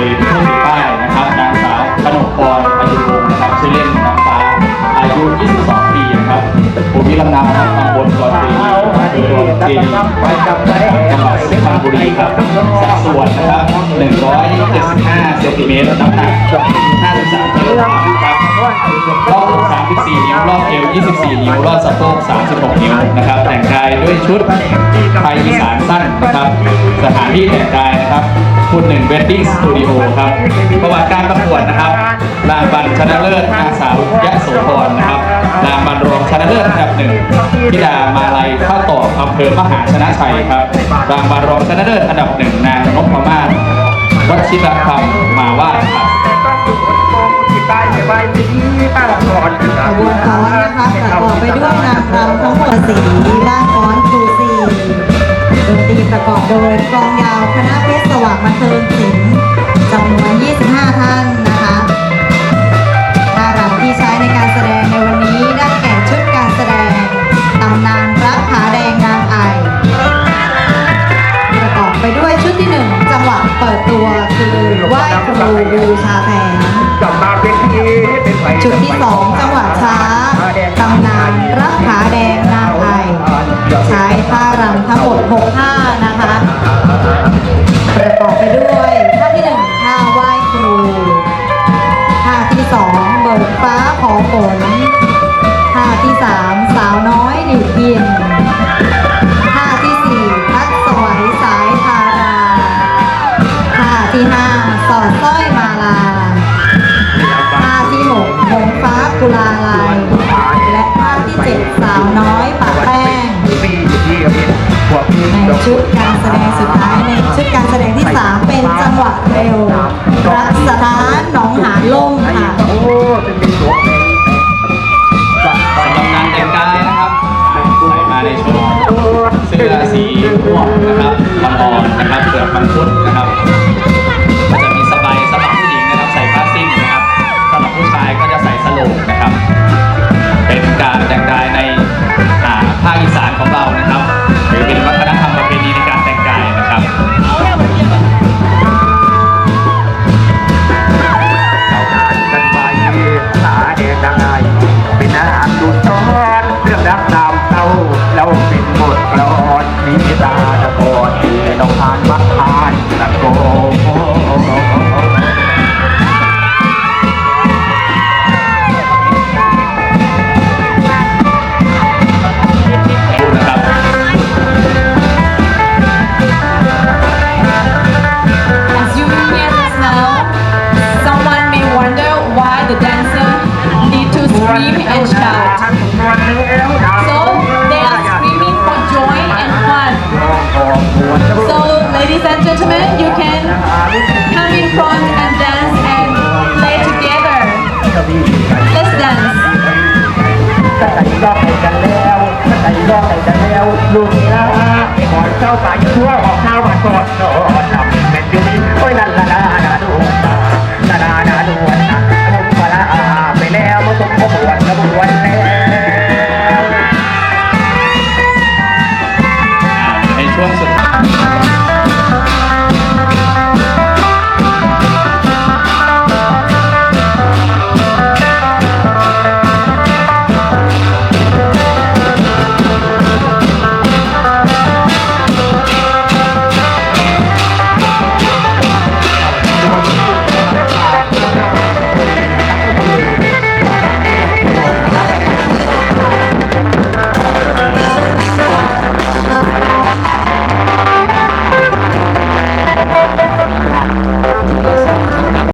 ยผู้ถือป้ายนะครับนางสาวกนกพรอายุวงนะครับชื่อเล่นน้องฟ้าอายุ 22 ปีนะครับภูมิลำเนาครับตำบลกอนตีอำเภอนเจดีย์จังหวัดสุพรรณบุรีครับสัดส่วนนะครับ 175เซนติเมตรน้ำหนัก53กิโลกรัมครับรอบ34นิ้วรอบ 24 นิ้วรอบสะโพก 36 นิ้วนะครับแต่งกายด้วยชุดไทยอีสานสั้นนะครับ สถานที่แต่งกายนะครับคุณหนึ่งเวดดิ้งสตูดิโอครับประวัติการประกวดนะครับรางวัลชนะเลิศนางสาวยะโสธรนะครับรางวัลรองชนะเลิศอันดับหนึ่งธิดามาลัยข้าวตอกอำเภอมหาชนะชัยครับรางวัลรองชนะเลิศอันดับหนึ่งนางนพมาศวัชิรคำมาวาดครับ ขบวนฟ้อนนะคะประกอบไปด้วยนางรำทั้งหมดสีบ้านฟ้อนครูสีดนตรีประกอบโดยกลองยาวคณะเพชรสว่างบันเทิงศิลป์จำนวน 25 ท่านนะคะท่ารำที่ใช้ในการแสดงในวันนี้ได้แก่ชุดการแสดงตำนานรักผาแดงนางไอประกอบไปด้วยชุดที่หนึ่งจังหวะเปิดตัวคือไหว้ครูบูชาแผน สองจังหวะช้าตำนานรักขาแดงนางไอใช้ท่ารำทั้งหมด6ท่านะคะประกอบไปด้วยท่าที่หนึ่งท่าไหว้ครูท่าที่สองเบิกฟ้าขอฝนุดการแสดงสุดท้ายในชุดการแสดงที่ 3 เป็นจังหวะเร็วรักสถานหนองหานลง บอกให้แต่แมวลูกนี่ละไอ้หอยเจ้าป่าชั่วออกข้าวมาก่อนเนาะ